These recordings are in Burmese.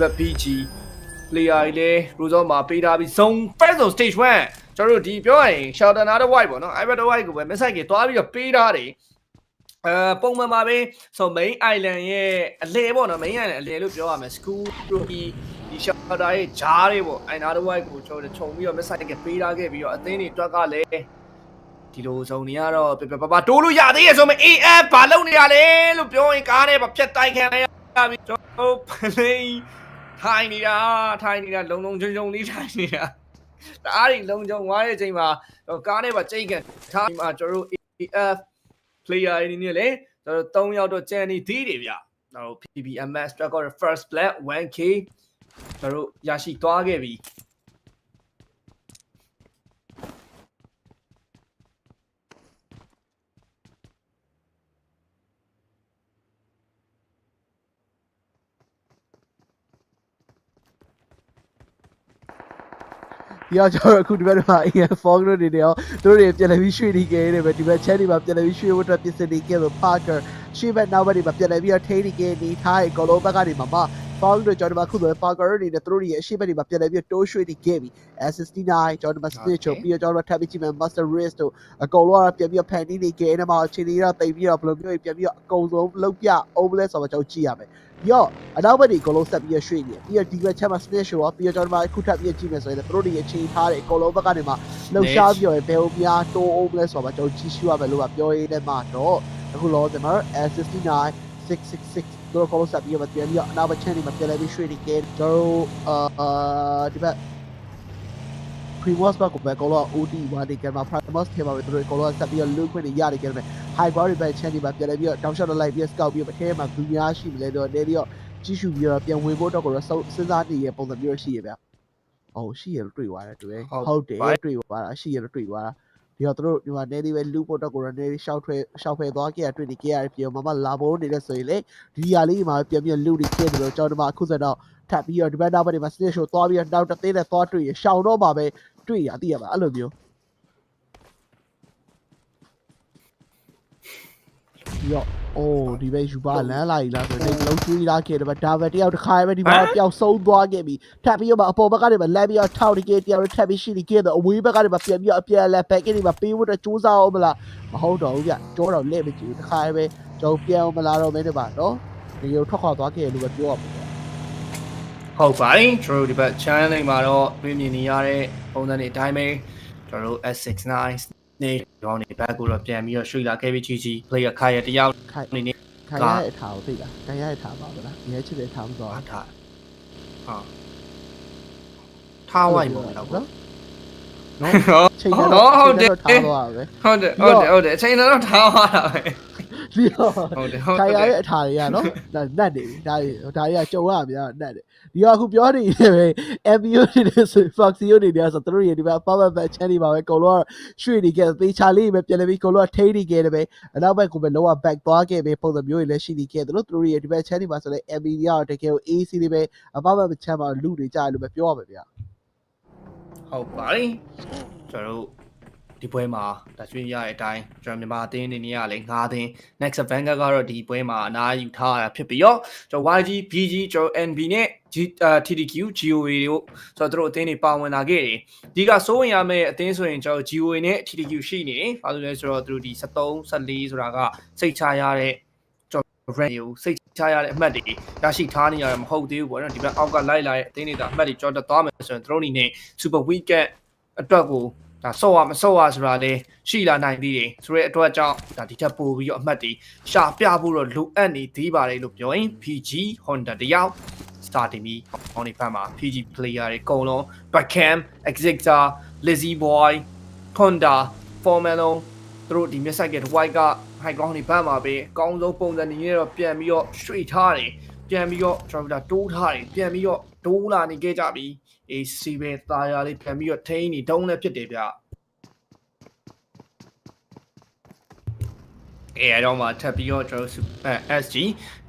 ဘက် PG player တွေလည်း result မှာပေးထားပြီး zone first zone stage 1ကျွန်တော်တို့ဒီပြောရရင် shelter နာတဲ့ white ပေါ့နော် i bet white ကိုပဲ message ကြီးတွားပြီးတော့ပေးထားတယ်အဲပုံမှန်ပါပဲဆို main island ရဲ့အလဲပေါ့နော် main island အလဲလို့ပြောရမယ် school တို့ဒီဒီ shelter ရဲ့ဂျားတွေပေါ့အိုင်နာတဲ့ white ကိုကျွန်တော်တို့ခြုံပြီးတော့ message ကြီးပေးထားခဲ့ပြီးတော့အသင်းတွေအတွက်ကလည်းဒီလိုဇုံတွေကတော့ပြပြပပတိုးလို့ရသေးရဲ့ဆိုမှ AF ဘာလုပ်နေရလဲလို့ပြောရင်ကားနဲ့ဖြတ်တိုက်ခံရပြီကျွန်တော်ပလိ ထိုင်နေတာထိုင်နေတာလုံလုံချုံချုံလေးထိုင်နေတာတအားကြီးလုံချုံသွားတဲ့အချိန်မှာကားနဲ့ပါချိန်ကန်ထားမှာကျွန်တော်တို့ AF player အနေနဲ့လေကျွန်တော်3ယောက်တော့ကျန်နေသေးတယ်ဗျကျွန်တော် PBMS record first black 1k ကျွန်တော်ရရှိသွားခဲ့ပြီ ဒီတော့ကျွန်တော်အခုဒီဘက်မှာ AF Fog တို့နေနေရောတို့တွေပြန်လည်ပြီးရွှေ့နေခဲ့တယ်ပဲဒီဘက် channel မှာပြန်လည်ပြီးရွှေ့ဖို့အတွက်ပြင်ဆင်နေခဲ့လို့ Parker ရှေ့ဘက်နောက်ဘက်တွေမှာပြန်လည်ပြီးတော့ထိနေခဲ့နေထားရဲ့ goal ဘက်ကနေမှာ မ Fog တို့ကျွန်တော်တို့ခုဆို Parker တို့နေနဲ့တို့တွေရဲ့အရှေ့ဘက်တွေမှာပြန်လည်ပြီးတိုးရွှေ့နေခဲ့ပြီ S69 ကျွန်တော်တို့ Smith ချိုပြီးတော့ကျွန်တော်တို့ထပ်ပြီးကြည့်မယ် Master Race တို့အကုန်လုံးကတော့ပြန်ပြီးတော့ဖန်တီးနေခဲ့တယ်မှာအချိန်ကြီးတော့တိတ်ပြီးတော့ဘယ်လိုမျိုးပြန်ပြီးတော့အကုန်ဆုံးလုံးပြ overlap ဆိုတော့ကျွန်တော်ကြည့်ရမယ်ရော့အနောက်ဘက်ဒီအကုန်လုံးဆက်ပြီးရရွှေ့နေပြီးတော့ဒီဘက်ချက်မှာ Smith show ရောပြီးတော့ကျွန်တော်တို့အခုထပ်ပြီးကြည့်မယ်ဆိုရင်တို့တွေအချိန်ထားတယ်အကုန်လုံးဘက်ကနေမှာလှုပ်ရှားပြီးတော့ဘယ်လိုများတိုး overlap ဆိုတော့ကျွန်တော်ကြည့်ရှုရမယ်လို့ပြောရင်းနဲ့မှာတော့အခုလောကျွန်တော် S69 666 တို့ကောဆက်ပြီးတော့ပြန်ပြီးတော့အနောက်ဘက်ချက်နေမှာပြန်လဲပြီးရွှေ့နေခဲ့ကျွန်တော်အာဒီဘက် Primos ဘက်ကပဲကောလော OD ဝါဒီကမှာ Primos ထဲမှာပဲတို့ကောလောဆက်ပြီးတော့ look ခွင့်ရရတယ်ကြတယ် high quality ဘက် channel မှာပြန်လဲပြီးတော့တောင်းလျှောက်လိုက်ပြီး scout ပြီးတော့အထဲမှာဂူများရှိမလဲတော့နေပြီးတော့ကြည့်ရှုပြီးတော့ပြန်ဝင်ဖို့တော့ကိုတော့စဉ်းစားနေရပုံစံမျိုးရှိရဗျ။အော်ရှိရလို့တွေ့သွားတယ်တွေ့ဟုတ်တယ်တွေ့သွားတာရှိရလို့တွေ့သွားတာ ဒီတော့တို့ဒီမှာနေဒီပဲလူဖို့တော့ကိုတော့နေရှောက်ထွဲရှောက်ဖယ်သွားခဲ့ရတွေ့နေခဲ့ရပြီးတော့မမလာဖို့နေတဲ့ဆိုရင်လေဒီຢာလေးမှာပြန်ပြန်လူတွေခဲ့တယ်လို့ကျွန်တော်တို့အခုစတော့ထပ်ပြီးတော့ဒီဘက်နောက်ဘက်တွေမှာ snitch show သွားပြီးတော့နောက်တစ်သေးနဲ့သွားတွေ့ရရှောင်းတော့ပါပဲတွေ့ရသိရပါအဲ့လိုမျိုးဒီတော့ အိုးဒီဘက်ယူပါလမ်းလာကြီးလားဆိုတော့လုံးကျွေးလာခဲ့တယ်ဗျဒါပဲတယောက်တစ်ခါပဲဒီမှာပျောက်ဆုံးသွားခဲ့ပြီထပ်ပြီးတော့အပေါ်ဘက်ကနေမှလမ်းပြီးတော့ထောက်နေခဲ့တယောက်ထပ်ပြီးရှိနေခဲ့တော့အဝေးဘက်ကနေမှပြန်ပြီးတော့အပြန်လက်ဘက်ကနေမှပေးဖို့တော့စူးစမ်းအောင်မလားမဟုတ်တော့ဘူးဗျကြောတော့လက်မကြည့်ဘူးတစ်ခါပဲကျွန်တော်ပြန်အောင်မလာတော့မင်းတို့ပါနော်ဒီလိုထွက်ခွာသွားခဲ့လို့ပဲပြောရမှာဟုတ်ပါတယ်ကျွန်တော်တို့ဒီဘက် channel လေးမှာတော့တွေ့မြင်နေရတဲ့ပုံစံတွေအတိုင်းပဲကျွန်တော်တို့ S69 နေရောင်းနေဘက်ကိုတော့ပြန်ပြီးတော့ရွှေ့လာခဲ့ပြီးကြီးကြီး player ခါရတယောက်ခိုင်အနေနဲ့ခိုင်ရတဲ့အထားကိုသိလားခိုင်ရတဲ့အထားပါဗလားရဲချစ်တဲ့ထားမသွားဟာထားဟာထားဝိုင်းပေါ့တော့နော်နော်ချိန်ဟုတော့တ်ဟုတ်တယ်ထားသွားပဲဟုတ်တယ်ဟုတ်တယ်ဟုတ်တယ်အချိန်တော့ထားသွားတာပဲ ပြီးတော့ဟုတ်တယ်ဟုတ်ခိုင်ရတယ်တဲ့အထားတွေကနော်ဒါနတ်နေပြီဒါတွေဒါတွေကကြုံရမြာနတ်တယ်ဒီကအခုပြောနေတယ်ပဲ MBO နေဆို Foxy နေတယ်ဆိုတော့တို့ရဒီမှာ power back channel ပါပဲအကုန်လုံးရွှေ့နေခဲ့သေချာလေးပဲပြန်လဲပြီးအကုန်လုံးထိနေခဲ့တယ်ပဲအနောက်ဘက်ကိုပဲလောက back သွားခဲ့ပဲပုံစံမျိုးတွေလည်းရှိနေခဲ့တယ်လို့တို့ရဒီဘက် channel ပါဆိုလဲ MB ရတော့တကယ်ကို AC လေးပဲအပပ channel မှာလူတွေကြားလို့ပဲပြောရမှာဗျာဟုတ်ပါတယ်ကျွန်တော်တို့ ဒီပွဲမှာဒါရွှေရတဲ့အတိုင်းကျွန်တော်မြန်မာအသင်းအနေနဲ့ကလည်း၅သင်း next event ကတော့ဒီပွဲမှာအနားယူထားရတာဖြစ်ပြီးတော့ကျွန်တော် YG BG ကျွန်တော် NB နဲ့ G TDQ GOA တို့ဆိုတော့တို့အသင်းတွေပါဝင်လာခဲ့တယ်ဒီကစိုးဝင်ရမယ့်အသင်းဆိုရင်ကျွန်တော် GOA နဲ့ TDQ ရှိနေတယ်ဘာလို့လဲဆိုတော့တို့ဒီ73 14ဆိုတာကစိတ်ချရတဲ့ကျွန်တော် brand ကိုစိတ်ချရတဲ့အမှတ်တွေရရှိထားနေရမှာမဟုတ်သေးဘူးပေါ့နော်ဒီဘက်အောက်ကလိုက်လာတဲ့အသင်းတွေကအမှတ်တွေကြော်တက်သွားမယ်ဆိုရင်တို့အနေနဲ့ super weekend အတွက်ကို ဒါဆော့ရမဆော့ရဆိုတာလေရှိလာနိုင်သေးတယ်ဆိုတဲ့အတွက်ကြောင့်ဒါဒီထက်ပိုပြီးတော့အမှတ်တွေရှာပြဖို့တော့လိုအပ်နေသေးပါတယ်လို့ပြောရင် PG Honda တယောက် starting ပြီးဟောင်းနေဖက်မှာ PG player တွေအကုန်လုံး Backham Exeter Lizzy Boy Honda Formelo သူတို့ဒီမျက်စိုက်က white က high ground တွေဘက်မှာပဲအကောင်းဆုံးပုံစံနေရတော့ပြန်ပြီးတော့ရွှေ့ထားတယ်ပြန်ပြီးတော့ကျွန်တော်တို့တိုးထားတယ်ပြန်ပြီးတော့တိုးလာနေခဲ့ကြပြီ AC ပဲตาရလေးပြန်ပြီးတော့ထိန်းနေတုံးလည်းဖြစ်တယ်ဗျအဲအဲ့တော့မှထပ်ပြီးတော့ကျွန်တော်တို့ SG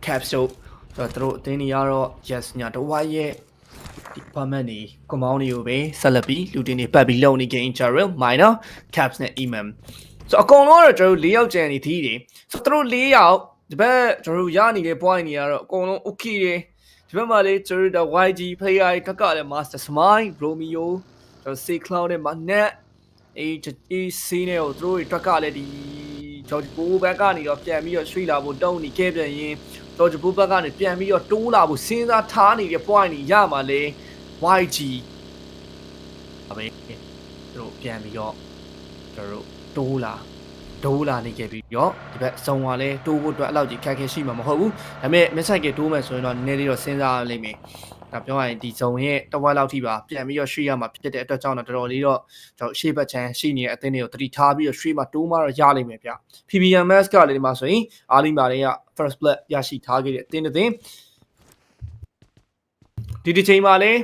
capsule ဆိုတော့တို့အတင်းကြီးကတော့ yes ညာတော့ဝါရဲ့ဒီ permit နေကွန်မောင်းတွေကိုပဲဆက်လက်ပြီးလူတင်နေပတ်ပြီးလုံနေ game Jarrell minor caps နဲ့ imam ဆိုတော့အကုန်လုံးကတော့ကျွန်တော်တို့၄ယောက်ကျန်နေသေးတယ်ဆိုတော့တို့၄ယောက်ဒီဘက်ကျွန်တော်တို့ရနေတဲ့ point တွေကတော့အကုန်လုံး okay တယ် ဒီဘက်မှာလေကျွန်တော်တို့ YG player ကကလည်း Master Smile Romeo ကျွန်တော် C Cloud နဲ့ Manet အေးအေးစီးနေကိုသူတို့တွေတွက်ကလည်းဒီဂျော်ဂျ်ဘူဘက်ကနေတော့ပြန်ပြီးတော့ရွှေ့လာဖို့တုံးနေခဲ့ပြန်ရင်ဂျော်ဂျ်ဘူဘက်ကနေပြန်ပြီးတော့တိုးလာဖို့စဉ်းစားထားနေတဲ့ point ကြီးရမှာလေ YG အမေသူတို့ပြန်ပြီးတော့ကျွန်တော်တို့တိုးလာ ဒိုးလာနေခဲ့ပြီးတော့ဒီဘက်စုံကလည်းတိုးဖို့အတွက်အဲ့လောက်ကြီးခက်ခဲရှိမှာမဟုတ်ဘူးဒါပေမဲ့ miss site ကတိုးမယ်ဆိုရင်တော့နည်းနည်းလေးတော့စဉ်းစားရလိမ့်မယ်ဒါပြောရရင်ဒီဇုံရဲ့တဝက်လောက်ထိပါပြန်ပြီးတော့ရွှေ့ရမှာဖြစ်တဲ့အတွက်ကြောင့်တော့တော်တော်လေးတော့ကျွန်တော်ရှေ့ဘက်ချမ်းရှိနေတဲ့အသင်းတွေကိုတတိထားပြီးတော့ရွှေ့မှာတိုးမှတော့ရလိမ့်မယ်ဗျ PBMS ကလည်းဒီမှာဆိုရင်အာလီမာတွေက first blood ရရှိထားခဲ့တဲ့အသင်းတစ်သင်းဒီဒီချိန်မှာလည်း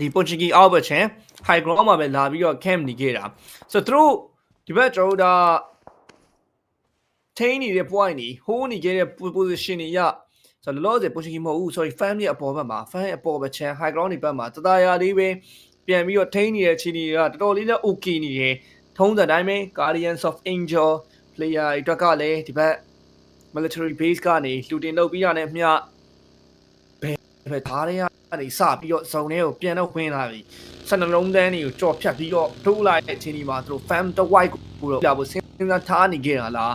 ဒီ Portuguese Albert Chan high ground မှာပဲလာပြီးတော့ camp နေခဲ့တာဆိုတော့သူတို့ ဒီဘက်ကျွန်တော်တို့ဒါထိန်းနေတဲ့ point နေ hold နေခဲ့တဲ့ position တွေရဆိုတော့လောလောဆယ် Portuguese မဟုတ်ဘူး sorry fan ရဲ့အပေါ်ဘက်မှာ fan ရဲ့အပေါ်ဘက် Chan high ground တွေဘက်မှာတသားရာလေးပဲပြန်ပြီးတော့ထိန်းနေတဲ့အခြေအနေတွေကတော်တော်လေးလည်း okay နေတယ်ထုံးစံတိုင်းပဲ Guardians of Angel player အတွက်ကလည်းဒီဘက် military base ကနေလူတင်လုပ်ပြီးရတဲ့မြ ဘယ်ဘယ်သားတွေကနေစပြီးတော့ဇုံထဲကိုပြန်တော့ဝင်လာပြီဆန္ဒလုံးတန်းတွေကိုကြော်ဖြတ်ပြီးတော့ထိုးလိုက်တဲ့အချိန်ဒီမှာသူတို့ fam တဝိုက်ကိုတော့လာဖို့စဉ်းစားထားနေကြတာလား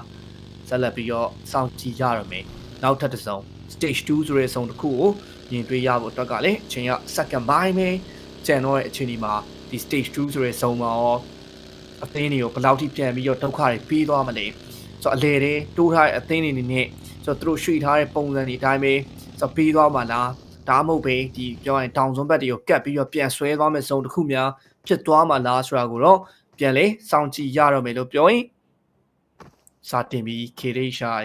ဆက်လက်ပြီးတော့စောင့်ကြည့်ကြရမယ်နောက်ထပ်တစ်စုံ stage 2ဆိုတဲ့စုံတစ်ခုကိုမြင်တွေ့ရဖို့အတွက်ကလည်းအချိန်က second by ပဲကျန်တော့တဲ့အချိန်ဒီမှာဒီ stage 2ဆိုတဲ့စုံမှာရောအသင်းတွေကိုဘယ်လောက်ထိပြန်ပြီးတော့ဒုက္ခတွေပြီးသွားမလဲဆိုတော့အလေတွေတိုးထားတဲ့အသင်းတွေနေနဲ့ဆိုတော့သူတို့ရွှေ့ထားတဲ့ပုံစံတွေအတိုင်းပဲဆိုတော့ပြီးသွားမှာလား ဒါမှမဟုတ်ပဲဒီပြောရင်တောင်စွန်းဘက်တွေကိုကတ်ပြီးတော့ပြန်ဆွဲသွားမယ့်စုံတစ်ခုများဖြစ်သွားမှာလားဆိုတာကိုတော့ပြန်လေစောင့်ကြည့်ရတော့မယ်လို့ပြောရင်စာတင်ပြီး KDSI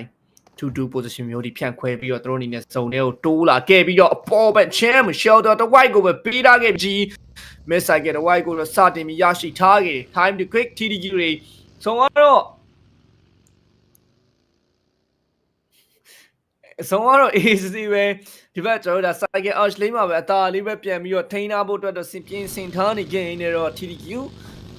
2-2 position မျိုးဒီဖြန့်ခွဲပြီးတော့သူတို့အနေနဲ့စုံတွေကိုတိုးလာခဲ့ပြီးတော့အပေါ်ဘက် champ shelter တဝိုက်ကိုပဲပေးထားခဲ့ပြီး miss ဆိုင်ကတဝိုက်ကိုတော့စတင်ပြီးရရှိထားခဲ့တယ် time to quick TDG တွေဆုံးတော့ အဆုံးကတော့ AC ပဲဒီဘက်ကျွန်တော်တို့ဒါ cycle arch လေးမှာပဲအသာလေးပဲပြန်ပြီးတော့ထိန်းထားဖို့အတွက်တော့စင်ပြင်းစင်ထားနေကြနေတော့ TDQ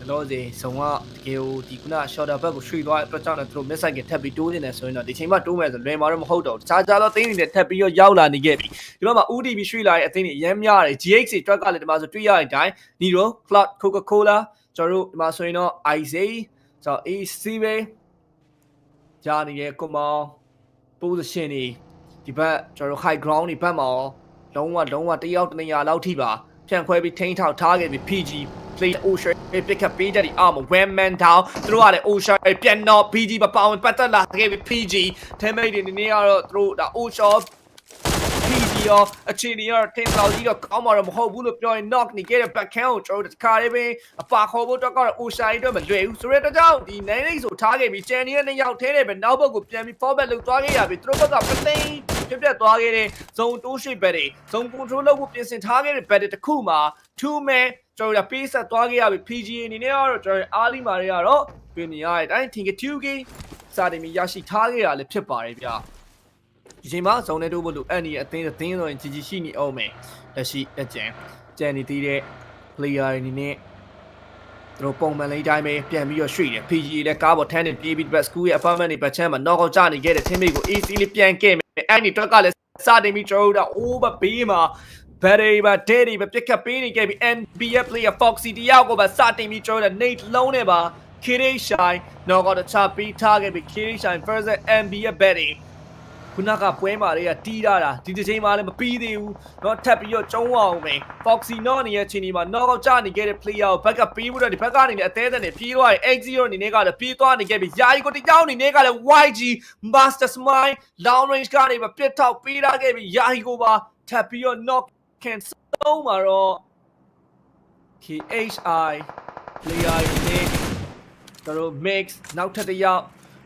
လောစေဆုံးကတကယ်ကိုဒီခုန shorter back ကိုရွှေ့သွားတဲ့အတွက်ကြောင့်လည်းသူတို့ miss cycle ထပ်ပြီးတိုးနေတယ်ဆိုရင်တော့ဒီချိန်မှာတိုးမယ်ဆိုလွယ်မှာတော့မဟုတ်တော့ဘူးတခြားခြားသောသင်းတွေနဲ့ထပ်ပြီးတော့ရောက်လာနေခဲ့ပြီဒီဘက်မှာ UDB ရွှေ့လာတဲ့အသင်းတွေအများများတယ် GX တွေ track ကလည်းဒီမှာဆိုတွေ့ရတဲ့အတိုင်း Niro Cloud Coca-Cola ကျွန်တော်တို့ဒီမှာဆိုရင်တော့ Isay ဆိုတော့ AC ပဲကြားနေတဲ့ကွန်မောင် position တွေ ဒီဘက်ကျွန်တော်တို့ high ground တွေဘက်မှာရောလုံးဝလုံးဝတယောက်တစ်နေရာလောက်ထိပါဖြန့်ခွဲပြီးထိန်းထောက်ထားခဲ့ပြီး PG play Ocean pick up ပေးတဲ့ဒီအာမ when man down သူတို့ကလည်း Ocean ပြန်တော့ PG မပေါဝင်ပတ်သက်လာခဲ့ပြီး PG teammate တွေနေနေကတော့သူတို့ဒါ Ocean PG ရောအခြေအနေရော team လောက်ကြီးတော့ကောင်းမှာတော့မဟုတ်ဘူးလို့ပြောရင် knock နေခဲ့တဲ့ backhand ကိုကျွန်တော်တို့တခါလေးပဲအပါခေါ်ဖို့တော့ကတော့ Ocean အတွက်မလွယ်ဘူးဆိုတဲ့အတွက်ကြောင့်ဒီ nine days ကိုထားခဲ့ပြီး Chan ရဲ့နှစ်ယောက်ထဲနဲ့ပဲနောက်ဘက်ကိုပြန်ပြီး forward လုပ်သွားခဲ့ရပြီသူတို့ဘက်က ပသိန်းပြပြသွားခဲ့တဲ့ zone တိုးရှိဘက်တွေ zone control လုပ်ဖို့ပြင်ဆင်ထားခဲ့တဲ့ bet တစ်ခုမှာ two man ကျွန်တော်တို့ပေးဆက်သွားခဲ့ရပြီ PGA အနေနဲ့ကတော့ကျွန်တော်အားလီမာတွေကတော့ပြင်နေရတဲ့အတိုင်း Tinker 2K စာတင်ပြီးရရှိထားခဲ့ရလည်းဖြစ်ပါတယ်ဗျဒီချိန်မှာဇုံနဲ့တိုးဖို့လို့အဲ့ဒီအသင်းအသင်းဆိုရင်ကြီးကြီးရှိနေအောင်မယ်လက်ရှိအကြံကြံနေသေးတဲ့ player တွေအနေနဲ့သူတို့ပုံမှန်လေးတိုင်းပဲပြန်ပြီးတော့ရွှေ့တယ် PGA လည်းကားပေါ်ထမ်းနေပြေးပြီး back school ရဲ့ apartment တွေဘက်ချမ်းမှာ knock out ကျနေခဲ့တဲ့ teammate ကို AC လေးပြန်ခဲ့မယ် အဲ့ဒီ truck ကလည်းစတင်ပြီးကျွန်တော်တို့ over ဘေးမှာ battery ပါ daddy ပါပြက်ကပ်ပေးနေခဲ့ပြီး NBA player Foxy တယောက်ကိုပါစတင်ပြီးကျွန်တော်တို့ Nate လုံးနဲ့ပါ Kitty Shine တော့ကတော့ချပြီးထားခဲ့ပြီး Kitty Shine versus NBA Betty ခုနကပွဲမာတွေကတီးရတာဒီတစ်ချိန်မှလည်းမပြီးသေးဘူးเนาะထပ်ပြီးတော့ကျုံးအောင်မယ် Foxy နော်နေရဲ့အချိန်ဒီမှာ knock out ချနေခဲ့တဲ့ player ကိုဘက်ကပေးဖို့တော့ဒီဘက်ကနေလည်းအသေးသက်နဲ့ပြေးသွားတယ် X0 အနေနဲ့ကလည်းပြေးသွားနေခဲ့ပြီးယာယီကိုတကြောင်အနေနဲ့ကလည်း YG Master Smile long range ကနေပါပြစ်ထောက်ပေးထားခဲ့ပြီးယာယီကိုပါထပ်ပြီးတော့ knock can ဆုံးမှာတော့ KHI player တွေနဲ့ကျွန်တော် mix နောက်ထပ်တစ်ယောက်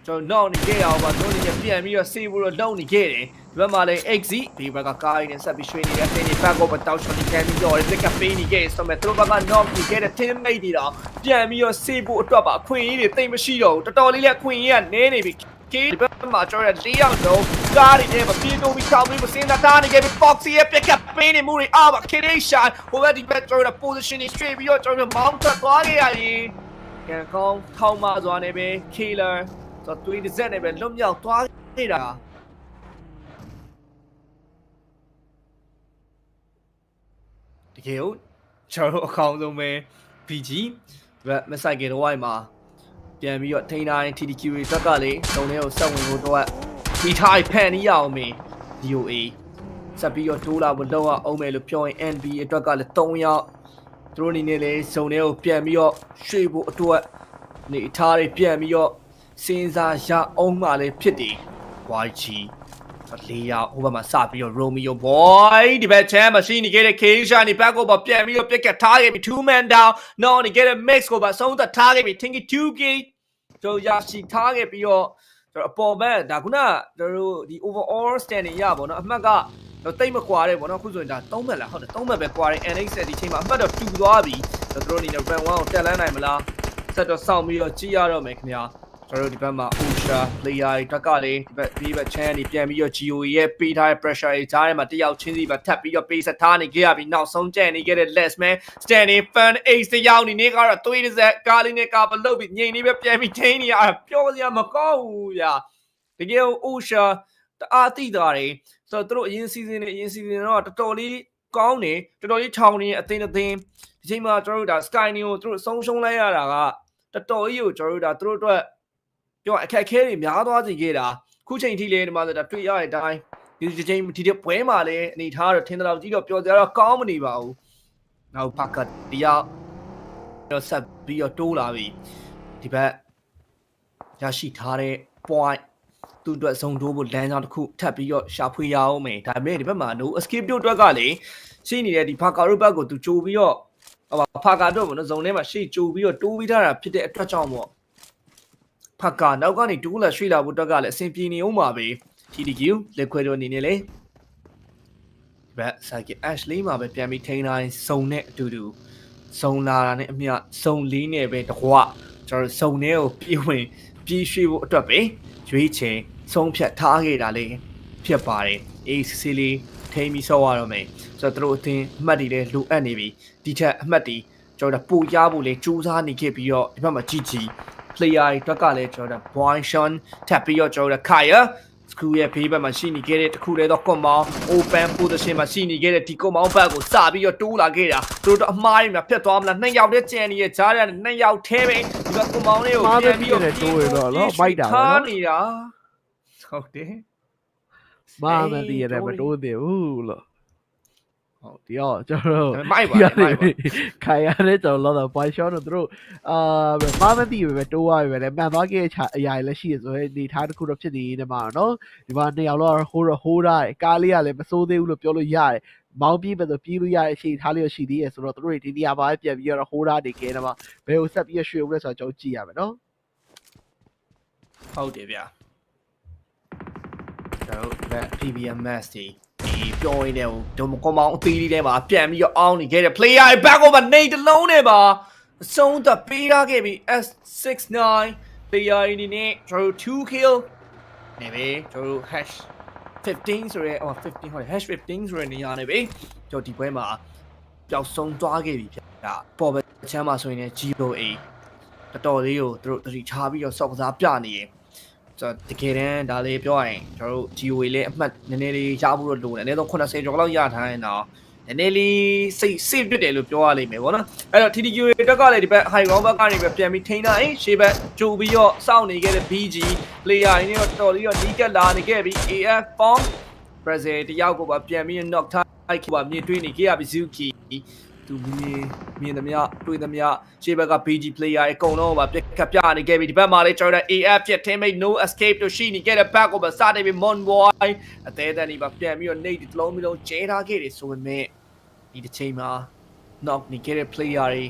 ကျွန်တော်နောက်နေခဲ့ရအောင်ပါတို့နေ ပြန်ပြီးတော့ save လို့လုံနေခဲ့တယ်ဒီဘက်မှာလည်း XZ ဒီဘက်ကကားရင်းနဲ့ဆက်ပြီးရွှေ့နေတဲ့တင်းဒီ back over တောက်ချော်ဒီကန်ပြီးတော့ pick up ပေးနေခဲ့ဆိုမဲ့သူတို့ဘက်က knock နေခဲ့တဲ့ teammate တွေတော့ပြန်ပြီးတော့ save ဖို့အတွက်ပါအခွင့်အရေးတွေတိတ်မရှိတော့ဘူးတော်တော်လေးလည်းအခွင့်အရေးကနည်းနေပြီကေဒီဘက်မှာကျွန်တော်၄ယောက်တော့ကားတွေနဲ့မပြေတော့ပြီးချောင်းပြီးမစင်းတာတာနေခဲ့ပြီး Foxy ရဲ့ pick up ပေးနေမှုတွေအာမ Kiration ဟိုဘက်ဒီဘက်ကျွန်တော် position တွေ straight ပြီးတော့ကျွန်တော် mount ထွက်သွားခဲ့ရရင်ကန်ကောင်းထောင်းမစွာနဲ့ပဲ Killer ဆိုတော့တွေးတစ်စက်နဲ့ပဲလွတ်မြောက်သွားခဲ့တာကယ်ကိုကျွန်တော်တို့အကောင်းဆုံးပဲ PG ဘက်မဆိုင်ကေတော့ဝိုင်းမှာပြန်ပြီးတော့ထိန်းတိုင်း TDQ တွေဇက်ကလေတုံလေးကိုဆက်ဝင်ဖို့တော့ဒီထိုင်ဖန်နီးရအောင်မင်း DOA ဆက်ပြီးတော့တိုးလာဖို့လောက်အောင်မယ်လို့ပြောရင် NB အတွက်ကလည်း3ယောက်သူတို့အနေနဲ့လည်းဇုံလေးကိုပြန်ပြီးတော့ရွှေ့ဖို့အတွက်နေထားတွေပြန်ပြီးတော့ စဉ်းစားရအောင်မှလည်းဖြစ်တယ် YG လေးယောက်ဟိုဘက်မှာစပြီးတော့ Romeo boy ဒီဘက်ချမ်းမရှိနေခဲ့တဲ့ K Shiny back over ပြန်ပြီးတော့ပြက်ကတ်ထားခဲ့ပြီ2 man down no နေခဲ့တဲ့ mix ကိုပါဆုံးသက်ထားခဲ့ပြီ Tinky 2 gate ကျွန်တော်ရရှိထားခဲ့ပြီးတော့ကျွန်တော်အပေါ်ဘက်ဒါခုနကျွန်တော်တို့ဒီ overall standing ရပါတော့အမှတ်ကတော့တိတ်မကွာတဲ့ပေါ့နော်အခုဆိုရင်ဒါ3မှတ်လားဟုတ်တယ်3မှတ်ပဲကွာတယ် NX ဒီချိန်မှာအမှတ်တော့တူသွားပြီကျွန်တော်တို့အနေနဲ့ run 1ကိုတက်လန်းနိုင်မလားဆက်တော့စောင့်ပြီးတော့ကြည့်ရတော့မယ်ခင်ဗျာ ကျွန်တော်တို့ဒီဘက်မှာ Usha player တွေတက်ကလေဒီဘက်ဒီဘက် channel တွေပြန်ပြီးတော့ GOE ရဲ့ပေးထားတဲ့ pressure တွေကြားထဲမှာတယောက်ချင်းစီပဲထပ်ပြီးတော့ပေးဆက်ထားနေကြရပြီးနောက်ဆုံးကျန်နေခဲ့တဲ့ less man standing fan ace တယောက်နေနေကတော့သွေးတစ်စက်ကားလေးနဲ့ကားပလုတ်ပြီးငိန်လေးပဲပြန်ပြီးထိန်းနေရတာပြောစရာမကောင်းဘူးဗျာတကယ် Usha တအားတိတာတွေဆိုတော့သူတို့အရင် season နဲ့အရင် season တော့တော်တော်လေးကောင်းနေတော်တော်လေးချောင်းနေအသိအသိဒီချိန်မှာကျွန်တော်တို့ဒါ Sky New ကိုသူတို့ဆုံးရှုံးလိုက်ရတာကတော်တော်ကြီးကိုကျွန်တော်တို့ဒါသူတို့အတွက် ပြောအခက်အခဲတွေများသွားစေခဲ့တာခုချိန်ထိလည်းဒီမှာဆိုတာတွေ့ရတဲ့အတိုင်းဒီဒီချိန်ဒီတဲ့ပွဲမှာလည်းအနေထားတော့ထင်တယ်လို့ကြည့်တော့ပြောကြတော့ကောင်းမနေပါဘူးနောက်ဖက်ကတရားတော့ဆက်ပြီးတော့တိုးလာပြီဒီဘက်ရရှိထားတဲ့ point သူ့အတွက်ဇုံတိုးဖို့လမ်းကြောင်းတစ်ခုထပ်ပြီးတော့ရှာဖွေရအောင်မယ်ဒါပေမဲ့ဒီဘက်မှာ no escape တို့အတွက်ကလေရှိနေတဲ့ဒီဖာကာတို့ဘက်ကိုသူကြိုပြီးတော့ဟိုဖာကာတို့ကနော်ဇုံထဲမှာရှေ့ကြိုပြီးတော့တိုးပြီးထားတာဖြစ်တဲ့အတွက်ကြောင့်ပေါ့ ဖက်ကနောက်ကနေတူးလာရွှေ့လာဖို့အတွက်ကလည်းအဆင်ပြေနေအောင်ပါပဲ TDQ liquid အနေနဲ့လေဘက်ဆိုင်က Ashley မှာပဲပြန်ပြီးထိန်းတိုင်းစုံနဲ့အတူတူစုံလာတာနဲ့အမျှစုံလေးနဲ့ပဲတကွကျွန်တော်စုံထဲကိုပြေးဝင်ပြေးရွှေ့ဖို့အတွက်ပဲရွေးချယ်ဆုံးဖြတ်ထားခဲ့တာလေဖြစ်ပါတယ်အေးစီလေးထိန်းပြီးဆောက်ရတော့မယ်ဆိုတော့တို့အတင်းအမှတ်တွေလည်းလိုအပ်နေပြီဒီထက်အမှတ်တွေကျွန်တော်တို့ပူရဖို့လေစူးစမ်းနေခဲ့ပြီးတော့ဒီဘက်မှာជីជី player တွေအတွက်ကလည်းကျွန်တော်တို့ Boy Sean ထပ်ပြီးတော့ကျွန်တော်တို့ Kaya screw ရဲ့ဘေးဘက်မှာရှိနေခဲ့တဲ့တခုတည်းသော compound open position မှာရှိနေခဲ့တဲ့ဒီ compound ဘက်ကိုစပြီးတော့တိုးလာခဲ့တာသူတို့အမားတွေမှာဖြတ်သွားမလားနှစ်ယောက်တည်းကျန်နေရဲ့ကြားထဲကနေနှစ်ယောက်ထဲပဲဒီဘက် compound လေးကိုပြန်ပြီးတော့ထားနေတာဟုတ်တယ်မာမန်တီရတယ်မတိုးသေးဘူးလို့ ဟုတ်ဒီတော့ကျွန်တော်တို့မိုက်ပါမိုက်ပါခိုင်ရတဲ့ကျွန်တော်လောတော့ boy shot တို့သူတို့အာမာမန်တီပဲတိုးရပဲလေမှန်သွားခဲ့တဲ့အရာတွေလည်းရှိရဆိုရင်ဒီထားတစ်ခုတော့ဖြစ်နေနေမှာနော်ဒီမှာနှစ်ယောက်တော့ဟိုးတော့ဟိုးရတယ်ကားလေးကလည်းမစိုးသေးဘူးလို့ပြောလို့ရတယ်မောင်းပြေးပဲဆိုပြေးလို့ရတဲ့အချိန်ထားလေးရရှိသေးရဆိုတော့သူတို့ဒီနေရာမှာပြန်ပြီးတော့ဟိုးရနေခဲ့တယ်မှာဘယ်ကိုဆက်ပြီးရွှေဦးလဲဆိုတော့ကျွန်တော်ကြည့်ရမယ်နော်ဟုတ်တယ်ဗျာကျွန်တော်တို့ PBMS ဒီဒီ ပြောရင်းတဲ့ဟိုဒုံကွန်မောင်အသီးလေးထဲမှာပြန်ပြီးတော့အောင်းနေခဲ့တဲ့ player ရဲ့ back over နေတလုံးနဲ့ပါအဆုံးသတ်ပေးထားခဲ့ပြီ S69 player ဒီနေ့ကျွန်တော်တို့2 kill နေပြီကျွန်တော်တို့ hash 15ဆိုရဲဟို15ဟုတ်တယ် hash 15ဆိုရဲနေရာနေပြီကျွန်တော်ဒီပွဲမှာပျောက်ဆုံးသွားခဲ့ပြီဗျာပေါ်ပဲချမ်းမှာဆိုရင်လည်း GOA တော်တော်လေးကိုသူတို့တတိချားပြီးတော့စောက်ကစားပြနေရင် ကျွန်တော်တကယ်တမ်းဒါလေးပြောရရင်ကျွန်တော်တို့ GOA လေးအမှတ်နည်းနည်းလေးရဖို့တော့လိုတယ်အနည်းဆုံး80ကျော်လောက်ရထားရင်တော့နည်းနည်းလေးစိတ်စိတ်ပြစ်တယ်လို့ပြောရလိမ့်မယ်ဗောနော်အဲ့တော့ TDQ တက်ကလည်းဒီဘက် high ground ဘက်ကနေပဲပြန်ပြီးထိန်းတာရင်ရှေ့ဘက်ကြိုပြီးတော့စောင့်နေခဲ့တဲ့ BG player တွေတော့တော်တော်လေးတော့နီးကပ်လာနေခဲ့ပြီး AF form Brazil တယောက်ကိုပါပြန်ပြီး knock ထားလိုက်ပါမြေတွေးနေခဲ့ရပြီ Zuki သူမြင်မြင်သမျှတွေ့သမျှရှေ့ဘက်က BG player အကုန်လုံးကပြက်ကပြနေခဲ့ပြီဒီဘက်မှာလည်းကျွန်တော်တို့ AF ပြ teammate no escape တို့ရှိနေခဲ့တဲ့ back ကိုပါစတယ်ပြီး Monboy အသေးတန်ဒီပါပြန်ပြီးတော့ Nate ဒီလုံးမျိုးလုံးကျဲထားခဲ့တယ်ဆိုပေမဲ့ဒီတစ်ချိန်မှာ knock နေခဲ့တဲ့ player တွေ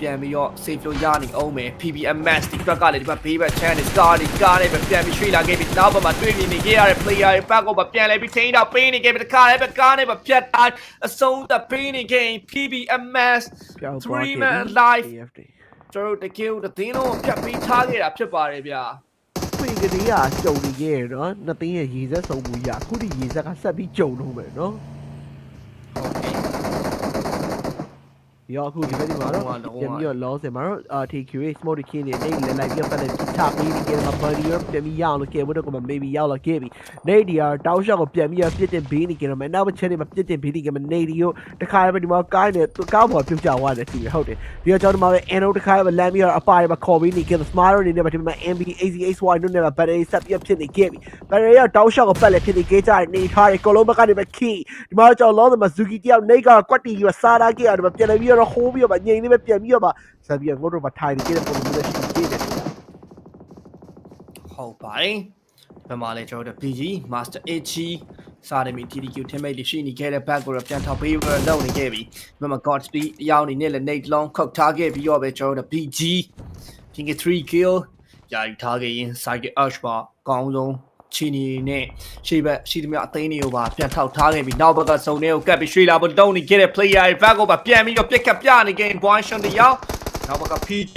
ပြန်ပြီးတော့ save လို့ရနေအောင်မယ် PBMS ဒီဘက်ကလည်းဒီဘက်ဘေးဘက် channel star ဒီကားနဲ့ပဲပြန်ပြီးရွှေ့လာခဲ့ပြီးနောက်ဘက်မှာတွေ့မြင်နေခဲ့ရတဲ့ player တွေ back ကိုပါပြန်လဲပြီးထိန်းတော့ပေးနေခဲ့ပြီးတခါလည်းပဲကားနဲ့ပဲဖြတ်တိုင်းအဆုံးသတ်ပေးနေခဲ့ရင် PBMS ပြောင်းသွားခဲ့ Three man live AFD ကျွန်တော်တို့တကယ်ကိုသင်းလုံးကိုဖြတ်ပြီးထားခဲ့တာဖြစ်ပါတယ်ဗျာခွေကလေးကကြုံနေခဲ့ရနော်နှစ်သိန်းရဲ့ရေဆက်ဆုံးမှုရအခုဒီရေဆက်ကဆက်ပြီးကြုံတော့မယ်နော်ဟုတ်ကဲ့ ဒီတော့အခုဒီဘက်ဒီမှာတော့ပြန်ပြီးတော့ loss တယ်မှာတော့အာ TQ smoke တခင်းနေနေလည်းလိုက်ပြီးပတ်လက်ချပေးပြီးကဲမှာ body ရောပြန်ပြီးရအောင်လို့ကဲဘုတော့ကမ maybe ရောက်လာခဲ့ပြီနေဒီယာတောင်းရှော့ကိုပြန်ပြီးပြစ်တင်ဘေးနေကြတော့မယ်နောက်တစ်ချက်နေမှာပြစ်တင်ဘေးနေကြမှာနေဒီကိုတခါပဲဒီမှာကိုင်းနေသူကောက်ပေါ်ပြုတ်ကြသွားတယ်သူဟုတ်တယ်ဒီတော့ကျွန်တော်မှာပဲ Eno တခါပဲလမ်းပြီးတော့အပါရမှာခေါ်ပြီးနေကြတယ် smart နေနေမှာဒီမှာ MB ACHY တို့နဲ့ battery ဆက်ပြီးဖြစ်နေခဲ့ပြီ battery ကတောင်းရှော့ကိုပတ်လက်ဖြစ်နေခဲ့ကြတယ်နေထားတယ်ကိုလုံးဘက်ကနေပဲ key ဒီမှာကျွန်တော် loss မှာ Zuki တယောက်နေကကွက်တီကြီးကစားတာကြရတယ်ပြန်လည်းပြီးတော့ဟိုးပြီးတော့ငြိမ်နေပဲပြန်ပြီးတော့ဆက်ပြီးတော့ငုတ်တော့ထိုင်နေကြတဲ့ပုံစံမျိုးရှိနေတယ်ဟုတ်ပါတယ်ဒီဘက်မှာလည်းကျွန်တော်တို့ BG Master HG စာရမီ TDQ teammate တွေရှိနေခဲ့တဲ့ back ကိုတော့ပြန်ထောက်ပေးပြီးတော့လုပ်နေခဲ့ပြီဒီဘက်မှာ Godspeed အရောက်နေနဲ့လည်း Nate Long ခုတ်ထားခဲ့ပြီးတော့ပဲကျွန်တော်တို့ BG ဒီက3 kill ယာယူထားခဲ့ရင် Psychic Arch ပါအကောင်းဆုံး ချီနီနဲ့ရှေ့ဘက်ရှိသမျှအသိန်းတွေကိုပါပြန်ထောက်ထားခဲ့ပြီးနောက်ဘက်ကစုံတွေကိုကပ်ပြီးရွှေလာဖို့တုံးနေခဲ့တဲ့ player တွေ back ကိုပါပြန်ပြီးတော့ပြစ်ခတ်ပြနေခဲ့ point shot တယောက်နောက်ဘက်က PG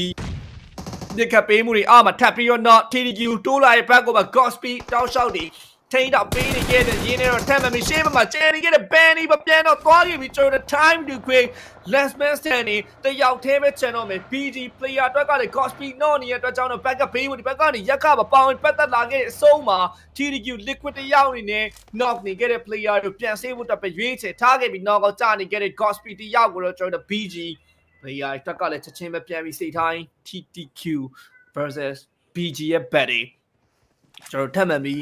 ဒီကပ်ပေးမှုတွေအာမထပ်ပြီးတော့ not TDQ တိုးလာတဲ့ဘက်ကပါ Godspeed တောက်လျှောက်တွေ ထိန်းတော့ပေးနေခဲ့တဲ့ရင်းနေတော့ထပ်မမရှေ့မှာကျန်နေခဲ့တဲ့ Benny ပပြန်တော့သွားခဲ့ပြီးကျွန်တော် time to quick last man standing တယောက်သေးပဲချန်တော့မယ် BG player အတွက်ကလည်း Godspeed နော်နေတဲ့အတွက်ကြောင့်တော့ backup ပေးမှုဒီဘက်ကနေရက်ကပါပေါင်းပတ်သက်လာခဲ့တဲ့အဆုံးမှာ TDQ liquid တယောက်နေနဲ့ knock နေခဲ့တဲ့ player တို့ပြန်ဆေးဖို့တက်ပဲရွေးချယ်ထားခဲ့ပြီး knock out ကျနေခဲ့တဲ့ Godspeed တယောက်ကိုတော့ကျွန်တော် BG player တက်ကလည်းချက်ချင်းပဲပြန်ပြီးစိတ်ထိုင်း TTQ versus BG ရဲ့ betting ကျွန်တော်ထပ်မှန်ပြီး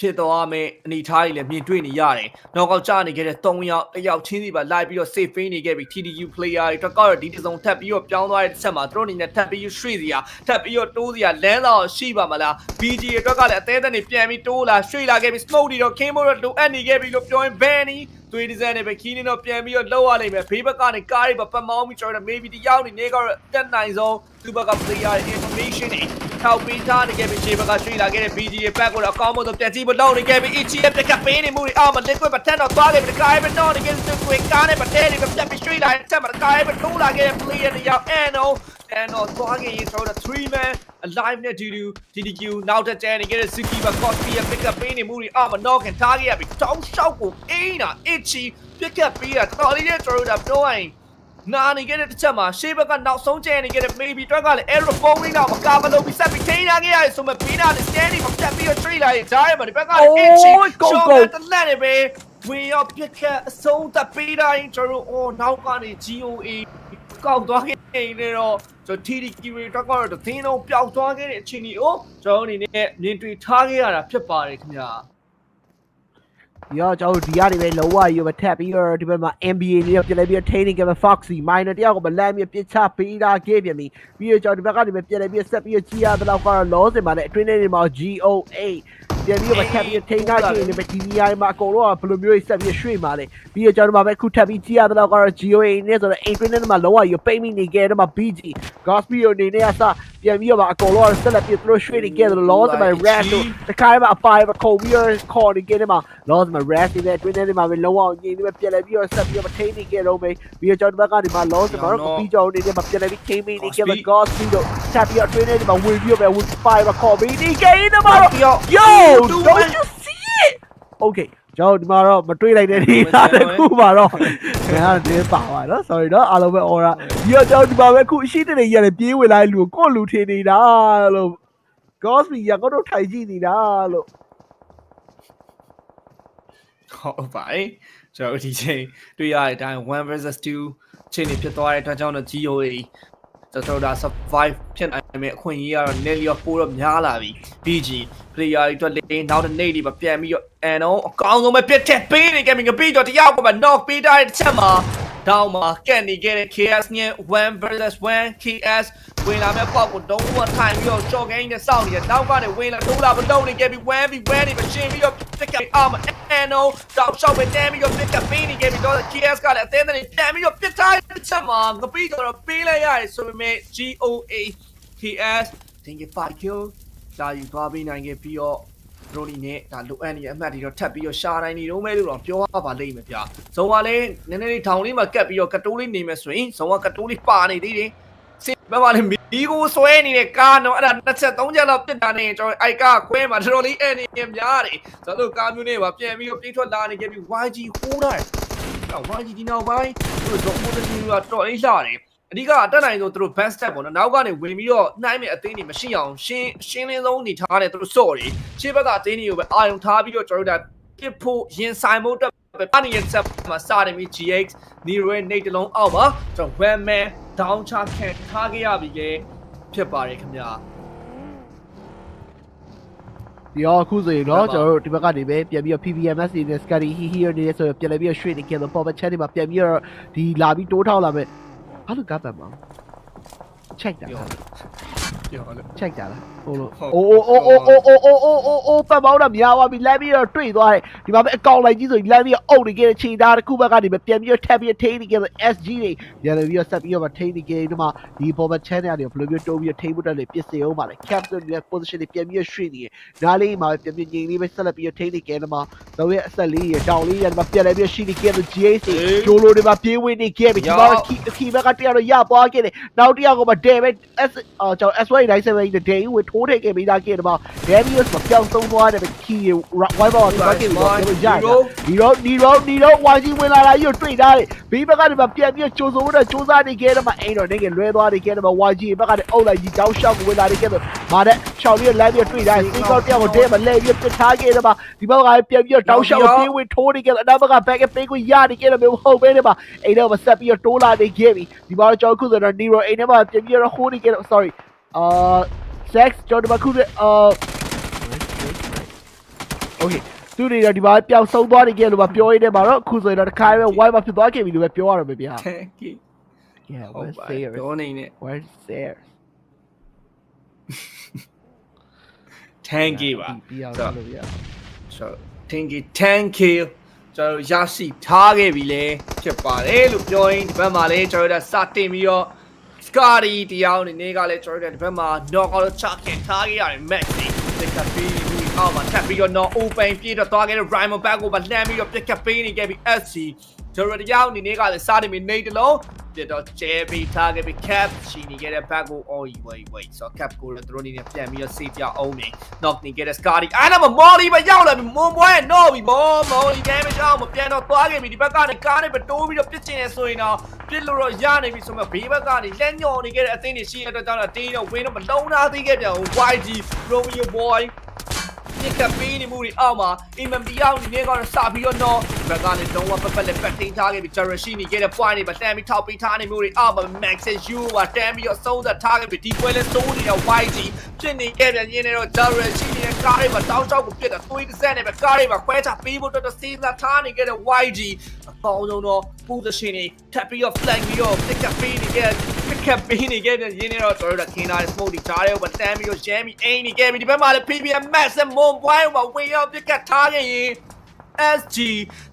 ဖြစ်သွားမယ်အနေထားကြီးလည်းမြင်တွေ့နေရတယ်။နောက်ကောက်ကျနေခဲ့တဲ့3ယောက်တစ်ယောက်ချင်းစီပါလိုက်ပြီးတော့ save ပေးနေခဲ့ပြီး TDU player တွေတော့ကောက်ရဒီတစ်စုံထပ်ပြီးတော့ပြောင်းသွားတဲ့ချက်မှာသူတို့အနေနဲ့ထပ်ပြီးရွှေ့စီရထပ်ပြီးတော့တိုးစီရလမ်းတော့ရှိပါမလား BG အတွက်ကလည်းအသေးသက်နေပြန်ပြီးတိုးလာရွှေ့လာခဲ့ပြီး smoke တွေတော့ king မို့တော့လိုအပ်နေခဲ့ပြီးလို့ပြောရင် Benny သွေးဒီဇိုင်းနဲ့ပဲခီးနေတော့ပြန်ပြီးတော့လောက်ရလိမ့်မယ်ဘေးဘက်ကနေကားတွေပတ်မောင်းပြီးကျွန်တော် maybe တယောက်နေနေကတော့တက်နိုင်ဆုံးသူဘက်က player information တွေထောက်ပေးထားနေခဲ့ပြီးခြေဘက်ကရွှေ့လာခဲ့တဲ့ BG ရဲ့ back ကိုတော့အကောင်းဆုံးပြန်ကြည့်ဖို့လုပ်နေခဲ့ပြီး EG ရဲ့ pick up ပေးနေမှုတွေအောက်မှာ liquid ပတ်ထက်တော့သွားခဲ့ပြီးကားရဲ့တော့နေခဲ့တဲ့ quick ကားနဲ့ပတ်ထဲတွေကပြတ်ပြီးရွှေ့လာတဲ့ချက်မှာကားရဲ့ထိုးလာခဲ့တဲ့ player တယောက် and oh and oh သွားခဲ့ရင်ကျွန်တော်တို့3 man alive နဲ့ DDQ DDQ နောက်တစ်ကျန်နေခဲ့တဲ့ Suki ဘက် Coffee ရဲ့ pick up ပေးနေမှုတွေအောက်မှာ knock and ထားခဲ့ရပြီးတောင်းလျှောက်ကိုအင်းတာ itchy pick up ပေးတာတော်တော်လေးနဲ့ကျွန်တော်တို့ကပြောရရင်နာနေခဲ့တဲ့တစ်ချက်မှာရှေ့ဘက်ကနောက်ဆုံးကျန်နေခဲ့တဲ့ maybe တွက်ကလည်း error phone လေးတော့မကာမလို့ပြီးဆက်ပြီးထိန်းထားခဲ့ရတယ်ဆိုမှပေးတာနဲ့ standing မှာပြတ်ပြီးတော့ trade လာရင်ဂျားရမှာဒီဘက်ကလည်း itchy ရှော့ကတလက်နေပဲဝင်ရောက်ပြက်ခတ်အဆုံးသတ်ပေးတိုင်းကျွန်တော်တို့အော်နောက်ကနေ GOA ကောက်သွားခဲ့နေတော့ကျွန်တော် TDQ တွေတက်ကတော့သင်းလုံးပျောက်သွားခဲ့တဲ့အချိန်ကြီးကိုကျွန်တော်အနေနဲ့မြင်တွေ့ထားခဲ့ရတာဖြစ်ပါတယ်ခင်ဗျာဒီတော့ကျွန်တော်ဒီကနေပဲလောဝရီပဲထပ်ပြီးတော့ဒီဘက်မှာ NBA လေးပြလဲပြီး training ကပဲ Foxy minor တယောက်ကမလမ်းပြီးပြစ်ချပေးတာခဲ့ပြန်ပြီပြီးတော့ကျွန်တော်ဒီဘက်ကနေပဲပြလဲပြီးဆက်ပြီးကြည်ရတဲ့လောက်ကတော့ loss မှာလည်းအတွင်းထဲမှာ GOA ပြန်ပြီးတော့ထပ်ပြီးထိန်းထားခြင်းနဲ့ပဲ DVI မှာအကုန်လုံးကဘယ်လိုမျိုးဆက်ပြီးရွှေ့มาလေပြီးတော့ကျွန်တော်မှာပဲခုထပ်ပြီးကြည်ရတဲ့လောက်ကတော့ GOA နဲ့ဆိုတော့အိမ်တွင်းထဲမှာလောဝရီပိတ်မိနေခဲ့တယ်မှာ BG Gospel နေနေအစပြန်ပြီးတော့အကုန်လုံးဆက်လက်ပြီးသူတို့ရွှေ့နေခဲ့တယ် loss မှာ red တို့တခါမှအပိုင်ခုံပြီးတော့ခေါ်နေခဲ့တယ်မှာ loss မှာ rest နေတဲ့အတွင်းထဲမှာပဲလုံးဝငြိမ်နေပဲပြက်လဲပြီးတော့ဆက်ပြီးတော့ထိန်းနေခဲ့တော့မယ်ပြီးတော့ကျွန်တော်ဘက်ကနေမှ loss မှာတော့ပြီးကြောင်နေတယ်မှာပြက်လဲပြီးထိန်းမိနေခဲ့မှာ god speed တို့ဆက်ပြီးတော့အတွင်းထဲမှာဝင်ပြီးတော့ပဲ with fire ခေါ်ပြီးနေခဲ့တယ်မှာတော့ yo don't you see it okay ကျွန်တော်ဒီမှာတော့မတွေးလိုက်တဲ့နေရာတစ်ခုမှာတော့ငါတင်းပါပါနော် sorry နော်အားလုံးပဲ aura ဒီတော့ကျွန်တော်ဒီမှာပဲခုအရှိတနေရတယ်ပြေးဝင်လာလူကိုကိုလူထင်နေတာလို့ god speed ရကတော့ထိုင်ကြည့်နေတာလို့ဟုတ်ပါတယ်ကျွန်တော်တို့ဒီချိန်တွေ့ရတဲ့အတိုင်း1 versus 2ချိန်နေဖြစ်သွားတဲ့အတွက်ကြောင့်တော့ GOA ကျွန်တော်တို့ survive ဖြစ်နိုင်မယ့်အခွင့်အရေးကတော့ nearly ပိုတော့များလာပြီ BG player တွေအတွက်လေးနောက်တစ်နေ့ဒီမှာပြန်ပြီးတော့ and on အကောင်းဆုံးပဲပြတ်ချက်ပေးနေကြပြီငပြီးတော့တယောက်ကမှ knock ပေးထားတဲ့ချက်မှာ တောင်းမှာကက်နေခဲ့တဲ့ KS နဲ့1 versus 1 KS ဝင်လာမဲ့ပေါက်ကိုတော့ဝထိုင်ပြီးတော့ကြော်ကင်းနဲ့စောင့်နေတယ်နောက်ကနေဝင်လာထိုးလာမလုံးနေခဲ့ပြီး 1v 1နေမရှင်းပြီးတော့ pick up အာမ and on တောက်လျှောက်ပဲတန်းပြီးတော့ pick up ပေးနေခဲ့ပြီးတော့ KS ကလည်းအသေးသေးတန်းပြီးတော့ပြစ်ထားတဲ့ချက်မှာငပြီးတော့ပေးလိုက်ရတယ်ဆိုပေမဲ့ GOA KS တင်က5 kill လာယူသွားပေးနိုင်ခဲ့ပြီးတော့ ရိုနီနဲ့ဒါလိုအပ်နေတဲ့အမှတ်တွေတော့ထပ်ပြီးတော့ရှာနိုင်နေတော့မဲလို့တော့ပြောရပါလိမ့်မယ်ဗျာ။ဇုံကလည်းနည်းနည်းလေးထောင်လေးမှာကတ်ပြီးတော့ကတိုးလေးနေမယ်ဆိုရင်ဇုံကကတိုးလေးပါနေသေးတယ်။စစ်ဘက်မှာလည်းမီကိုဆွဲနေတဲ့ကားတော့အဲ့ဒါတစ်ချက်သုံးချက်လောက်ပြစ်တာနေကျွန်တော်အိုက်ကားခွဲမှာတော်တော်လေးအဲ့နေများတယ်။ဇာတို့ကားမျိုးနဲ့ပါပြန်ပြီးတော့ပြေးထွက်လာနေခဲ့ပြီး YG ဟိုးတာတော့ YG ဒီနောက်ပိုင်းသူတို့ပုံစံမျိုးကတော်အိလှတယ် အဓိကအတက်နိုင်ဆိုသူတို့ best step ပေါ့နော်နောက်ကနေဝင်ပြီးတော့နှိုင်းမဲ့အသင်းတွေမရှိအောင်ရှင်းရှင်းလင်းဆုံးနေထားတယ်သူတို့စော့တယ်ရှေ့ဘက်ကအသင်းတွေကိုပဲအာရုံထားပြီးတော့ကျွန်တော်တို့ဒါပြစ်ဖို့ရင်ဆိုင်မှုအတွက်ပဲပါနေရဆက်မှာစတယ်မီ GX နီရွေနေတလုံးအောက်မှာကျွန်တော် one man down chart ခံထားခဲ့ရပြီကဲဖြစ်ပါတယ်ခင်ဗျာဒီတော့အခုဆိုရင်တော့ကျွန်တော်တို့ဒီဘက်ကနေပဲပြန်ပြီးတော့ PPMS နဲ့ Scary He Here နေဆိုရင်ပြန်လည်းပြီးတော့ရွှေ့နေကြတော့ Pop Chat တွေမှာပြန်ပြီးတော့ဒီလာပြီးတိုးထောက်လာမယ် ဘာလို့ကားတတ်မအောင်ချိုက်တာပြောပြောလို့ချိုက်တာလားဟိုလိုဟုတ်အိုးအိုးအိုးအိုးအိုးအိုးအိုးအိုးအိုးပတ်ပေါင်းတော့များသွားပြီလမ်းပြီးတော့တွေ့သွားတယ်ဒီမှာပဲအကောင့်လိုက်ကြီးဆိုရင်လမ်းပြီးတော့အုပ်နေခဲ့တဲ့ချိန်သားတစ်ခုဘက်ကနေပဲပြန်ပြီးတော့ထပ်ပြီးတော့ထိန်းနေခဲ့တဲ့ SG တွေရလည်းပြီးတော့ဆက်ပြီးတော့ထိန်းနေခဲ့ဒီမှာဒီ Pop Chat တွေကနေဘယ်လိုမျိုးတိုးပြီးတော့ထိန်းဖို့တက်လေပြစ်စေအောင်ပါလေ captain ရဲ့ position တွေပြန်ပြီးတော့ရွှေ့နေတယ်နားလေးမှာပဲပြန်ပြီးငြိမ်လေးပဲဆက်လက်ပြီးတော့ထိန်းနေခဲ့ဒီမှာဇော်ရဲ့အဆက်လေးရတောင်လေးရဒီမှာပြန်လည်းပြီးတော့ရှိနေခဲ့တဲ့ GAC ဂျိုလိုတွေမှာပြေးဝင်နေခဲ့ပြီဒီမှာခီခီဘက်ကတယောက်တော့ရသွားခဲ့တယ်နောက်တစ်ယောက်ကမှဒဲပဲ S အော်ကျွန်တော် SY 97နဲ့ဒဲဝင်ထိုးထည့်ခဲ့ပြီးသားခဲ့တယ်မှာ Darius မပြောင်းသုံးသွားတယ်ပဲခီဝိုင်းဘောဒီမှာခဲ့ပြီးတော့ပြောရတယ်ဒီတော့ဒီတော့ဒီတော့ဝိုင်းကြီးဝင်လာတာကြီးကိုတွေ့ထားတယ်ဘေးဘက်ကနေမှပြန်ပြီးကြိုးစိုးတဲ့စူးစမ်းနေခဲ့တယ်မှာအိမ်တော့နေကလွဲသွားနေခဲ့တယ်မှာဝိုင်းကြီးဘက်ကနေအုပ်လိုက်ကြီးတောင်းလျှောက်ဝင်လာနေခဲ့တယ်မာတဲ့ချောင်းလေးလမ်းပြီးတွေ့ထားတယ်စီကောက်တယောက်ကိုဒဲမှာလဲပြီးပစ်ထားခဲ့တယ်မှာဒီဘက်ကပြန်ပြီးတောင်းလျှောက်ပြေးဝင်ထိုးနေခဲ့တယ်အနောက်ဘက်က back ပေးကိုရနေခဲ့တယ်မျိုးဟုတ်ပဲတယ်မှာအိမ်တော့မဆက်ပြီးတိုးလာနေခဲ့ပြီဒီမှာတော့ကျွန်တော်ခုဆိုတော့ Nero အိမ်ထဲမှာပြန်ပြီးတော့ဟိုးနေခဲ့တယ် sorry အာ sex ကျွန်တော်ဒီမှာခုအာ okay သူတွေတော့ဒီမှာပျောက်ဆုံးသွားနေခဲ့လို့မပြောရင်းနဲ့မှာတော့အခုဆိုရင်တော့တစ်ခါပဲ wide မှာဖြစ်သွားခဲ့ပြီလို့ပဲပြောရတော့ပဲဗျာ thank you yeah ဟုတ် where's ပါ there ပြောနေနဲ့ where's there thank you ပါပြအောင်လို့ဗျာဆိုတော့ thank you thank you ကျွန်တော်ရရှိထားခဲ့ပြီလေဖြစ်ပါတယ်လို့ပြောရင်ဒီဘက်မှာလည်းကျွန်တော်တို့စတင်ပြီးတော့ Scotty တရားအနေနဲ့ကလည်းကျွန်တော်တို့ဒီဘက်မှာ knock out ချခင်ထားခဲ့ရတယ် Max ဒီကပီးဒီအောက်မှာထပ်ပြီးတော့ knock open ပြေးတော့သွားခဲ့တဲ့ Rhyme back ကိုပါလှမ်းပြီးတော့ပြက်ကပ်ပေးနေခဲ့ပြီး SC ကျွန်တော်တို့တရားအနေနဲ့ကလည်းစတင်ပြီးနေတလုံးပြတော့ JB ထားခဲ့ပြီး cap ချီနေခဲ့တဲ့ back ကို oh wait wait so cap ကိုလည်းသူတို့အနေနဲ့ပြန်ပြီးတော့ save ပြအောင်နေ knock နေခဲ့တဲ့ Scotty အဲ့ဒါမှ Molly ပဲရောက်လာပြီမွန်ပွဲတော့ပြီမော Molly damage အောင်မပြန်တော့သွားခဲ့ပြီဒီဘက်ကနေကားနဲ့ပဲတိုးပြီးတော့ပြစ်ချင်နေဆိုရင်တော့ပြစ်လို့တော့ရနေပြီဆိုမှဘေးဘက်ကနေလက်ညှော်နေခဲ့တဲ့အသင်းတွေရှိတဲ့အတွက်ကြောင့်တင်းတော့ဝင်းတော့မလုံးသားသေးခဲ့ပြန်ဘူး YG Romeo boy ညကပေးနေမှုတွေအောက်မှာ MMB အောင်နေနေကတော့စပြီးတော့တော့ဘက်ကနေတော့ပပလက်ပတ်ထိန်ထားခဲ့ပြီး Jara ရှိနေခဲ့တဲ့ point တွေမှာတန်ပြီးထောက်ပြီးထားနေမှုတွေအောက်မှာ Max U ကတန်ပြီးတော့ဆုံးသက်ထားခဲ့ပြီးဒီပွဲလဲစိုးနေတဲ့ YG ဖြစ်နေခဲ့ပြန်ရင်းနေတော့ Jara ရှိနေတဲ့ ကားတွေမှာတောင်းချောက်ကိုပြစ်တာသွေးတစ်စက်နဲ့ပဲကားတွေမှာခွဲချပေးဖို့တော့စေးစားထားနေခဲ့တဲ့ YG အကောင်းဆုံးတော့ position တွေထပ်ပြီးတော့ flank ပြီးတော့ pick up ပေးနေခဲ့ pick up ပေးနေခဲ့ပြန်ရင်းနေတော့ကျွန်တော်တို့ခင်းထားတဲ့ smoke တွေကြားထဲကိုတန်ပြီးတော့ jam ပြီးအိမ်နေခဲ့ပြီးဒီဘက်မှာလည်း PPM max မွန်ပွိုင်းမှာဝင်ရောက် pick up ထားခဲ့ရင် SG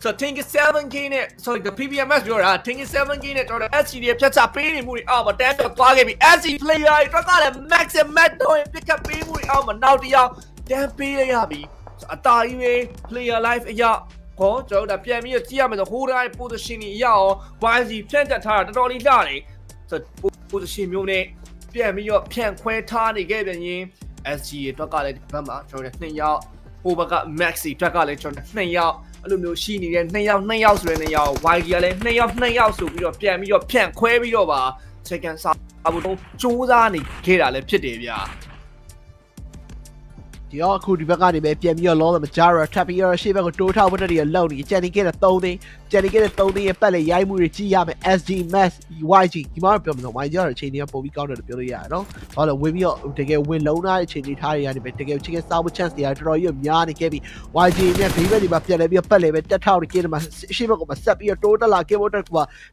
ဆိုတော့ Think 7K နဲ့ sorry the PPMS ပြောတာ Think 7K နဲ့ကျွန်တော် SG တွေဖြတ်ချပေးနေမှုတွေအောက်မှာတန်းတော့သွားခဲ့ပြီ SG player တွေတော့ကလည်း max max တော့ pick up ပေးမှုတွေအောက်မှာနောက်တစ်ယောက် တန်းပေးရရပြီအတားကြီးပဲ player life အရာကောကျွန်တော်တို့ပြန်ပြီးကြည့်ရမယ်ဆိုဟိုးတိုင်း position တွေအရာရော YG ဖြန့်တက်ထားတာတော်တော်လေးလှတယ်ဆိုတော့ position မျိုးနဲ့ပြန်ပြီးတော့ဖြန့်ခွဲထားနေခဲ့ပြန်ရင် SG ရဲ့အတွက်ကလည်းဒီဘက်မှာကျွန်တော်တို့နှစ်ယောက်ဟိုဘက်က Maxi အတွက်ကလည်းကျွန်တော်နှစ်ယောက်အဲ့လိုမျိုးရှိနေတဲ့နှစ်ယောက်နှစ်ယောက်ဆိုတဲ့နှစ်ယောက် YG ကလည်းနှစ်ယောက်နှစ်ယောက်ဆိုပြီးတော့ပြန်ပြီးတော့ဖြန့်ခွဲပြီးတော့ပါ second စာဘူးတော့စူးစမ်းနေခဲ့တာလည်းဖြစ်တယ်ဗျာ ဒီတော့အခုဒီဘက်ကနေပဲပြန်ပြီးတော့လောတယ်မကြရထပ်ပြီးတော့ရှေ့ဘက်ကိုတိုးထောက်ဖို့တက်ရလောက်နေကြံနေခဲ့တဲ့3သိန်းကြံနေခဲ့တဲ့3သိန်းရဲ့ပတ်လေရိုက်မှုတွေကြည့်ရမယ် SG Max YG ဒီမှာပြောမှာတော့ YG ကတော့အချိန်ကြီးပုံပြီးကောင်းတယ်လို့ပြောလို့ရတယ်နော်ဘာလို့ဝင်ပြီးတော့တကယ်ဝင်လုံးသားတဲ့အချိန်ကြီးထားရရတယ်ပဲတကယ် chicken စားဖို့ chance တွေကတော်တော်ကြီးများနေခဲ့ပြီ YG နဲ့ဘေးဘက်ဒီမှာပြန်လဲပြီးပတ်လေပဲတက်ထောက်နေခဲ့တယ်မှာရှေ့ဘက်ကမှာဆက်ပြီးတော့တိုးတက်လာခဲ့ဖို့တက်က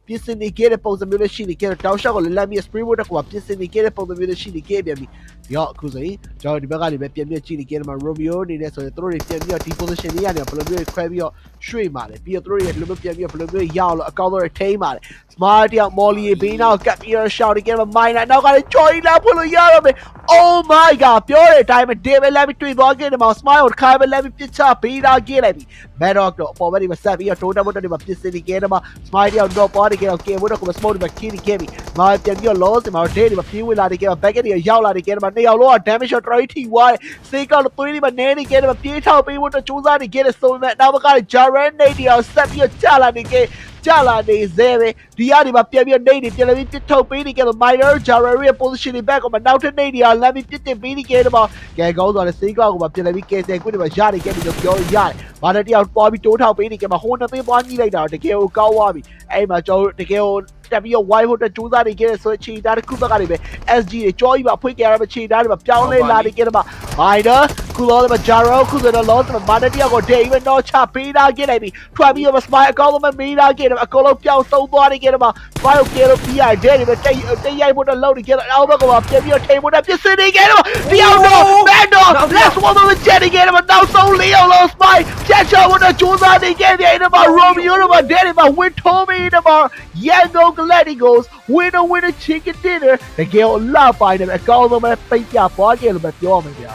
ပြင်ဆင်နေခဲ့တဲ့ပုံစံမျိုးနဲ့ရှိနေခဲ့တဲ့တောက်ရှော့ကိုလည်းလက်ပြီး spray ဖို့တက်ကပြင်ဆင်နေခဲ့တဲ့ပုံစံမျိုးနဲ့ရှိနေခဲ့ပြန်ပြီရောအခုဆိုရင်ကျွန်တော်ဒီဘက်ကနေပဲပြန်ပြီးကြည့်နေကြီးမှာ Romeo အနေနဲ့ဆိုရင်တို့တွေပြန်ပြီးတော့ D position လေးကနေဘယ်လိုမျိုးခွဲပြီးတော့ရွှေ့ပါတယ်ပြီးတော့တို့တွေဘယ်လိုမျိုးပြန်ပြီးတော့ဘယ်လိုမျိုးရအောင်လို့အကောင့်တော့ထိန်းပါတယ် Smart တယောက် Molly ရဲ့ဘေးနောက်ကပ်ပြီးတော့ shout ကြီးမှာ Mine နောက်ကလည်း Joy လာဖွင့်လို့ရတော့မယ် Oh my god ပြောတဲ့အတိုင်းပဲ David Lamb တွေ့သွားခဲ့တယ်မှာ Smile ကိုတစ်ခါပဲ Lamb ပြစ်ချပေးတာခဲ့လိုက်ပြီ Maddox တော့အပေါ်ဘက်ဒီမှာဆက်ပြီးတော့ Totem ဘက်ဒီမှာပြစ်စစ်နေခဲ့တယ်မှာ Smile တယောက်တော့ပါတယ်ခဲ့တော့ Kim ဘက်ကို Smoke ဒီမှာ kill ခဲ့ပြီ Mine ပြန်ပြီးတော့ loss ဒီမှာ Day ဒီမှာပြေးဝင်လာတယ်ခဲ့မှာ Back ဒီရောက်လာတယ်ခဲ့တယ်မှာနှစ်ယောက်လုံးက damage shot တော်တော်ကြီးထိသွားတယ် Seek ကောက်တော့သွေးဒီမှာနဲနေခဲ့တယ်မှာပြေးထောက်ပေးဖို့တော့စူးစမ်းနေခဲ့တယ်ဆိုပေမဲ့နောက်ဘက်က Jaren Nate တယောက်ဆက်ပြီးတော့ချလာနေခဲ့ကြလာနေသေးပဲဒီကနေမှပြန်ပြီးနေနေပြန်လည်းပြစ်ထုတ်ပေးနေကြတော့ minor jarrer ရဲ့ position တွေ back ကမှနောက်ထပ်နေနေအောင်လမ်းပြီးပြစ်တင်ပေးနေကြတယ်မှာကဲကောင်းသွားတယ်စေးကောက်ကိုမှပြန်လည်းပြီးကဲဆယ်ခွင့်တွေမှာရနေခဲ့ပြီလို့ပြောရတယ်ဘာနဲ့တယောက်သွားပြီးတိုးထောက်ပေးနေကြမှာဟိုနှစ်သိန်းပွားကြီးလိုက်တာတကယ်ကိုကောင်းသွားပြီအဲ့မှာကျွန်တော်တကယ်ကို တက်ပြီးတော့ wide ဟိုတက်စူးစမ်းနေကြတဲ့ဆိုချီတာတစ်ခုဘက်ကနေပဲ SG တွေကြောကြီးပါဖွင့်ကြရမှာချီတာတွေမှာပြောင်းလဲလာနေကြတယ်မှာ minor ခုလောမှာ jarrer ခုဆိုတော့ lost မှာဘာနဲ့တယောက်ကို day even တော့ချပေးတာခဲ့လိုက်ပြီထွက်ပြီးတော့ smile အကောင်းဆုံးမေးတာခဲ့တယ်အကုန်လုံးပြောင်းဆုံးသွားနေကြတယ်မှာ file ကလို့ပြရတယ်ပဲတိတ်တိတ်ရိုက်ဖို့တော့လောက်နေကြတယ်အောက်ဘက်ကမှပြန်ပြီးတော့ထိန်ဖို့တော့ပြစ်စနေကြတယ်မှာတယောက်တော့ bad dog let's one of the jetty ကြတယ်မှာနောက်ဆုံးလေးအောင်လို့ spy ချက်ချဖို့တော့ကြိုးစားနေကြတယ်မှာ romeo တော့မှာ daddy မှာ win tommy တော့မှာ yango gladiators winner winner chicken dinner တကယ်လာပိုင်းတယ်အကောင်းဆုံးပဲပိတ်ပြပွားကြလို့ပဲပြောရမယ်ဗျာ